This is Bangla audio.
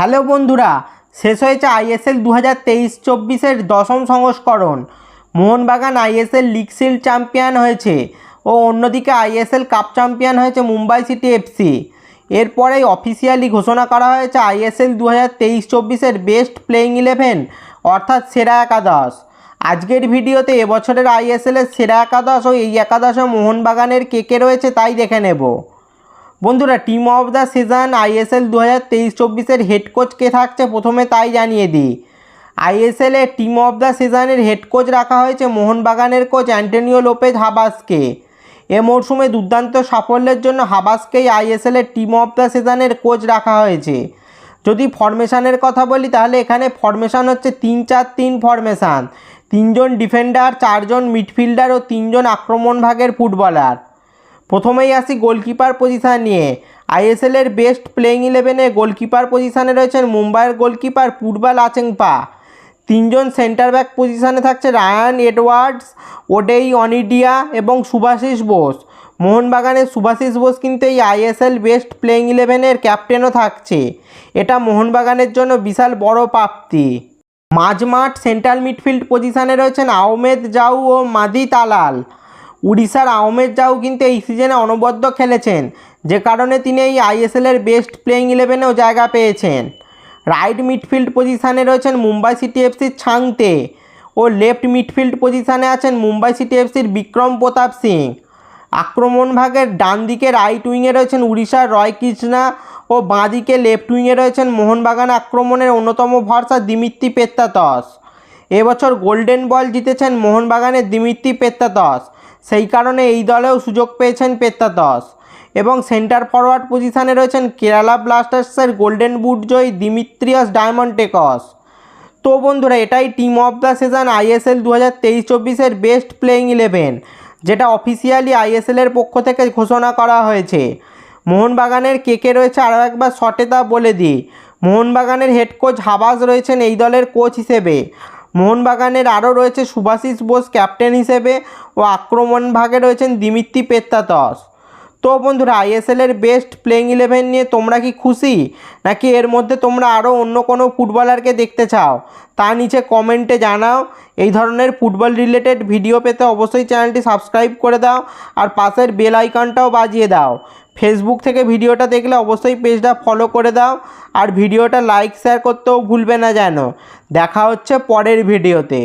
হ্যালো বন্ধুরা, শেষ হয়েছে আইএসএল দু হাজার তেইশ চব্বিশের দশম সংস্করণ। Mohun Bagan ISL league shield champion হয়েছে ও অন্যদিকে আইএসএল কাপ চ্যাম্পিয়ন হয়েছে মুম্বাই সিটি এফসি এরপরেই অফিসিয়ালি ঘোষণা করা হয়েছে আইএসএল দু হাজার তেইশ চব্বিশের বেস্ট প্লেয়িং ইলেভেন, অর্থাৎ সেরা একাদশ। আজকের ভিডিওতে এবছরের আইএসএলের সেরা একাদশ ও এই একাদশে মোহনবাগানের কে কে রয়েছে তাই দেখে নেব। বন্ধুরা team of the season ISL দু হাজার তেইশ চব্বিশের হেড কোচ কে থাকছে? প্রথমে তাই জানিয়ে দিই। আইএসএল এর টিম অফ দ্য সিজনের হেড কোচ রাখা হয়েছে মোহনবাগানের কোচ অ্যান্টনিও লোপেজ হাবাসকে। এ মরশুমে দুর্দান্ত সাফল্যের জন্য হাবাসকেই আইএসএল এর টিম অফ দ্য সিজনের কোচ রাখা হয়েছে। যদি ফরমেশনের কথা বলি, তাহলে এখানে ফরমেশন হচ্ছে তিন চার তিন ফরমেশন তিনজন ডিফেন্ডার চারজন মিডফিল্ডার ও তিনজন আক্রমণ ভাগের ফুটবলার প্রথমেই আসি গোলকিপার পজিশান নিয়ে। আইএসএলের বেস্ট প্লেইং ইলেভেনে গোলকিপার পজিশানে রয়েছেন মুম্বাইয়ের গোলকিপার পূর্বাল আচেংপা। তিনজন সেন্টার ব্যাক পজিশানে থাকছে রায়ান এডওয়ার্ডস, ওডেই অনিডিয়া এবং সুভাশিস বোস। মোহনবাগানের সুভাশিস বোস কিন্তু এই আইএসএল বেস্ট প্লেইং ইলেভেনের ক্যাপ্টেনও থাকছে। এটা মোহনবাগানের জন্য বিশাল বড় প্রাপ্তি। মাঝমাঠ সেন্ট্রাল মিডফিল্ড পজিশানে রয়েছেন আহমেদ জাউ ও মাদি তালাল। উড়িষ্যার আহমেদ জাউ কিন্তু এই সিজনে অনবদ্য খেলেছেন। যে কারণে তিনি এই আইএসএলের বেস্ট প্লেইং ইলেভেনেও জায়গা পেয়েছেন। রাইট মিডফিল্ড পজিশানে রয়েছেন মুম্বাই সিটি এফসির ছাংতে ও লেফট মিডফিল্ড পজিশানে আছেন মুম্বাই সিটি এফসির বিক্রম প্রতাপ সিং। আক্রমণ ভাগের ডান দিকে রাইট উইংয়ে রয়েছেন উড়িষ্যার রয় কৃষ্ণা ও বাঁ দিকে লেফট উইংয়ে রয়েছেন মোহনবাগান আক্রমণের অন্যতম ভরসা দিমিত্রি পেত্তাতস। এবছর গোল্ডেন বল জিতেছেন মোহনবাগানের দিমিত্রি পেত্তাতস। সেই কারণে এই দলেও সুযোগ পেয়েছেন পেত্তাতস এবং সেন্টার ফরওয়ার্ড পজিশানে রয়েছেন কেরালা ব্লাস্টার্সের গোল্ডেন বুট জয়ী দিমিত্রিয়াস ডায়মন্টেকস তো বন্ধুরা, এটাই team of the season ISL দু হাজার তেইশ চব্বিশের বেস্ট প্লেইং ইলেভেন যেটা অফিসিয়ালি আইএসএলের পক্ষ থেকে ঘোষণা করা হয়েছে। মোহনবাগানের কে কে রয়েছে আরও একবার শর্টে তা বলে দিই। মোহনবাগানের হেড কোচ হাবাস রয়েছেন এই দলের কোচ হিসেবে। মোহনবাগানের আরও রয়েছে সুভাশিস বোস ক্যাপ্টেন হিসেবে। ও আক্রমণ ভাগে রয়েছেন দিমিত্রি পেত্তাতস। তো বন্ধুরা আইএসএলের বেস্ট প্লেইং ইলেভেন নিয়ে তোমরা কি খুশি? নাকি এর মধ্যে তোমরা আরও অন্য কোনো ফুটবলারকে দেখতে চাও? তা নিচে কমেন্টে জানাও। এই ধরনের ফুটবল রিলেটেড ভিডিও পেতে অবশ্যই চ্যানেলটি সাবস্ক্রাইব করে দাও আর পাশের বেল আইকনটাও বাজিয়ে দাও। ফেসবুক থেকে ভিডিওটা দেখলে অবশ্যই পেজটা ফলো করে দাও আর ভিডিওটা লাইক শেয়ার করতেও ভুলবে না যেন। দেখা হচ্ছে পরের ভিডিওতে